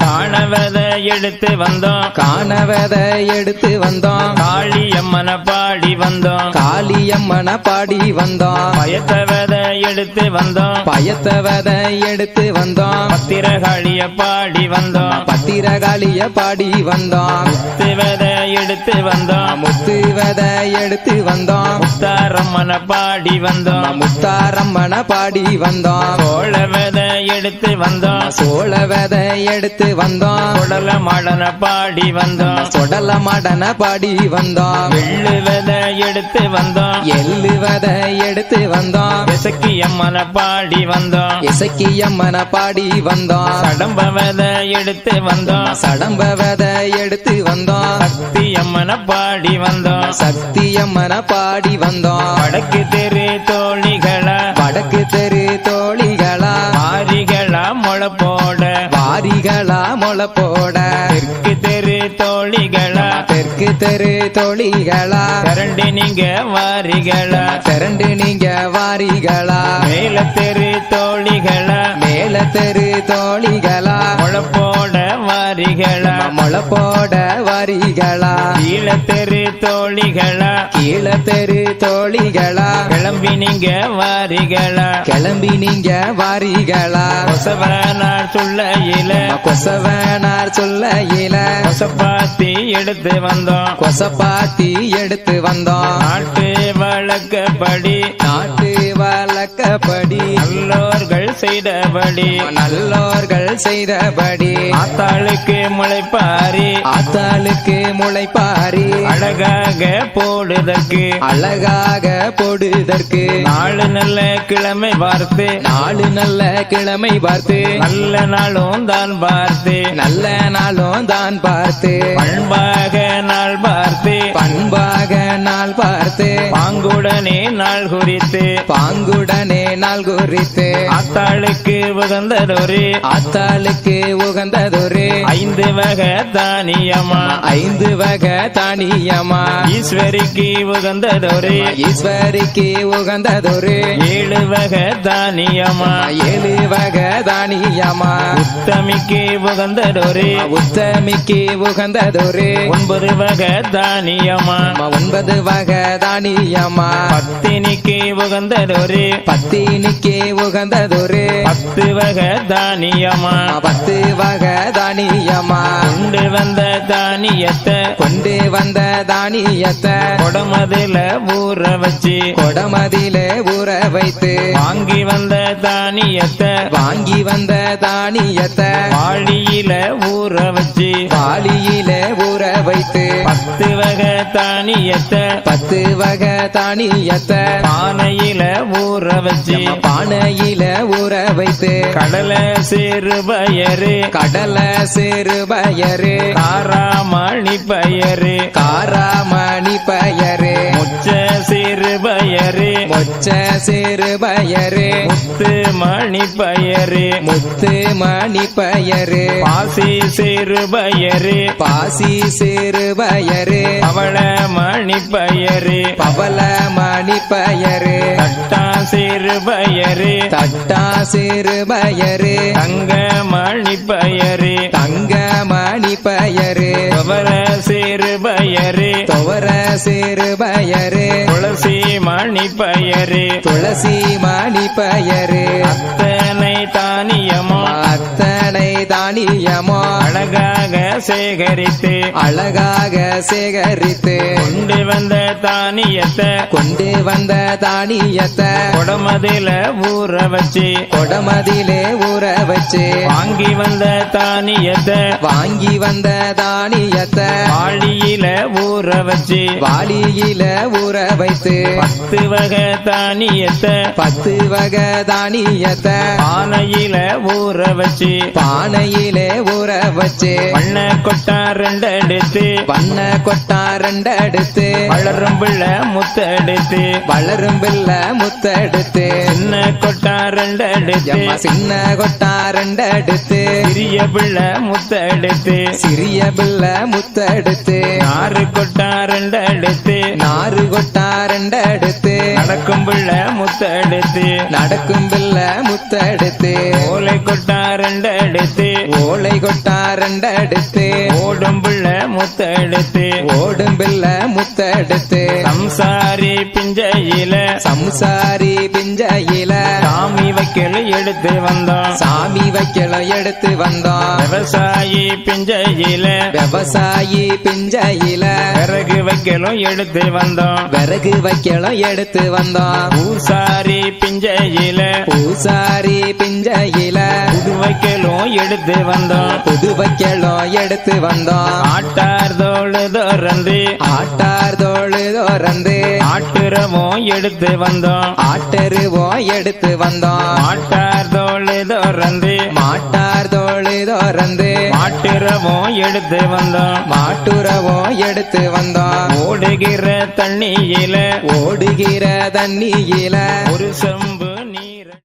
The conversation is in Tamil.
காணவத எடுத்து வந்தோம். காணவத எடுத்து வந்தோம். காளியம்மன பாடி வந்தோம். காளியம்மன பாடி வந்தோம். பயத்தவத எடுத்து வந்தோம். பயத்தவத எடுத்து வந்தோம். பத்திரகாளிய பாடி வந்தோம். பத்திரகாளிய பாடி வந்தோம். முத்துவத எடுத்து வந்தோம். முத்துவத எடுத்து வந்தோம். முத்தாரம்மன பாடி வந்தோம். முத்தாரம்மன பாடி வந்தோம். சோழவத எடுத்து வந்தோம். சோழவத எடுத்து வந்தோம். குடல மாடன பாடி வந்தோம். சொடல மடன பாடி வந்தோம். வெள்ளுவத எடுத்து வந்தோம். எள்ளுவத எடுத்து வந்தோம். விசக்கி அம்மன பாடி வந்தோம். இசக்கியம்மன பாடி வந்தோம். சடம்பவத எடுத்து வந்தோம். சடம்பவத எடுத்து வந்தோம். சக்தி அம்மன பாடி வந்தோம். சக்தியம்மன பாடி வந்தோம். வடக்கு தெரு தோழிகளா முளை போட. தெற்கு தெரு தோழிகளா. தெற்கு தெரு தோழிகளா. திரண்டு நீங்க வாரிகளா. திரண்டு நீங்க வாரிகளா. மேல தெரு தோழிகளா. மேல தெரு தோழிகளா. முளை போட வாரிகளா. முளை போட வாரிகளா? கீழ தெரு தோழிகளா? கீழ தெரு தோழிகளா? கிளம்பி நீங்க வாரிகளா? கிளம்பி நீங்க வாரிகளா? கொசவனார் சொல்லையில. கொசவனார் சொல்ல இல கொசப்பாத்தி எடுத்து வந்தோம். கொசப்பாத்தி எடுத்து வந்தோம். நாட்டு வழக்கப்படி. நாட்டு வழக்கப்படி. நல்லோர்கள் செய்தபடி. நல்லோர்கள் செய்தபடி. ஆத்தாளுக்கு முளைப்பாரி. ஆத்தாளுக்கு முளைப்பாரி. அழகாக போடுதற்கு. அழகாக போடுதற்கு. நாலு நல்ல கிழமை பார்த்து. நாலு நல்ல கிழமை பார்த்து. நல்ல நாளும் தான் பார்த்து. நல்ல நாளும் தான் பார்த்து. பண்பாக நாள் பார்த்து. பண்பாக நாள் பார்த்து. பாங்குடனே நாள் குறித்து. பாங்குடனே நாள் குறித்து. ஆத்தாளுக்கு உகந்ததொரு. ஆத்தாளுக்கு உகந்ததொரு. ஐந்து வகை தானியமா. ஐந்து வகை தானியமா. ஈஸ்வரிக்கு உகந்ததொரு. ஈஸ்வரிக்கு உகந்ததொரு. ஏழு வகை தானியமா. ஏழு வகை தானியமா. உத்தமிக்கு உகந்ததொரு. உத்தமிக்கு உகந்ததொரு. ஒன்பது வகை தானியமா. ஒன்பது வகை தானியமா பத்தினிக்கு உகந்ததொரு. பத்தினிக்கு உகந்ததொரு. பத்து வகை தானியமா பத்து வகை தானியமா கொண்டு வந்த தானியத்தை கொண்டு வந்த தானியத்தை கொடமதுல ஊற வச்சு கொடமதில ஊற வைத்து வாங்கி வந்த தானியத்தை வாங்கி வந்த தானியத்தை வாளியில ஊற வச்சு வாளியில ஊற வைத்து பத்து வகை தானியத்தை பத்து வகை தானியத்தை பானையில ஊற வச்சு பானையில ஊற வைத்து கடலை சேறு பயரு கடலை சிறு பயரு காராமணி பயரு. காராமணி மொச்ச சிறு பயரு. முத்து மணி பயரு. முத்து மணி பயரு. பாசி சிறு பயரு. பாசி சிறு பயரு. அவள மணி பயரு. பவள மணி பயரு. தட்டா சிறு பயரு. தட்டா சிறு பயரு. தங்க மணி பயரு. தங்க மணி பயரு. அவர சிறு பயரு. துவர சிறு பயரு. துளசி மணி பயரு துளசி மணி பயரு அத்தனை தானியமோ? அழகாக சேகரித்து அழகாக சேகரித்து. கொண்டு வந்த தானியத்தை கொண்டு வந்த தானியத்தை. குடமதில ஊற வச்சு கொடமதிலே ஊற வச்சு. வாங்கி வந்த தானியத்தை வாங்கி வந்த தானியத்தை. வாளியில ஊற வச்சு வாளியில ஊற வைத்து. பத்து வகை தானியத்தை பத்து வகை தானியத்தை. பானையில ஊற வச்சு பானையில தண்ணியிலே ஊற வச்சு வண்ண கொட்டா ரெண்டெடுத்து. வண்ண கொட்டா ரெண்டெடுத்து. வளரும் பிள்ளை முத்தெடுத்து. வளரும் பிள்ளை முத்தெடுத்து. சின்ன கொட்டா ரெண்டெடுத்து. எம்மா சின்ன கொட்டா ரெண்டெடுத்து. சிறிய பிள்ளை முத்தெடுத்து. சிறிய பிள்ளை முத்தெடுத்து. ஆறு கொட்டா ரெண்டெடுத்து. நாறு கொட்டா ரெண்டெடுத்து. நடக்கும் பிள்ளை முத்தெடுத்து. நடக்கும் பிள்ளை முத்தெடுத்து. கொட்டா ரெண்டெடுத்து ஓலை கொட்டா ரெண்டெடுத்து ஓடும் பிள்ளை முத்தெடுத்து ஓடும் பிள்ளை முத்தெடுத்து சம்சாரி பிஞ்சையில சம்சாரி பிஞ்சையில சாமி வைக்கல் எடுத்து வந்தோம். சாமி வைக்கல எடுத்து வந்தோம். விவசாயி பிஞ்சையில விவசாயி பிஞ்சையில விறகு வைக்கலும் எடுத்து வந்தோம். விறகு வைக்கல எடுத்து வந்தோம். பூசாரி பிஞ்சையில பூசாரி பிஞ்சையில வைக்கலும் எடுத்து வந்தோம் புது வைக்கலும் எடுத்து வந்தோம் ஆட்டார் தோடு தோறந்து ஆட்டார் தோழு தோறந்து ஆட்டுறவும் எடுத்து வந்தோம் ஆட்டருவோம் எடுத்து வந்தோம் ஆட்டார் தோடு தோறந்து மாட்டார் தோழு தோறந்து ஆட்டுறவும் எடுத்து வந்தோம் மாட்டுறவோம் எடுத்து வந்தோம் ஓடுகிற தண்ணியில ஓடுகிற தண்ணியில ஒரு செம்பு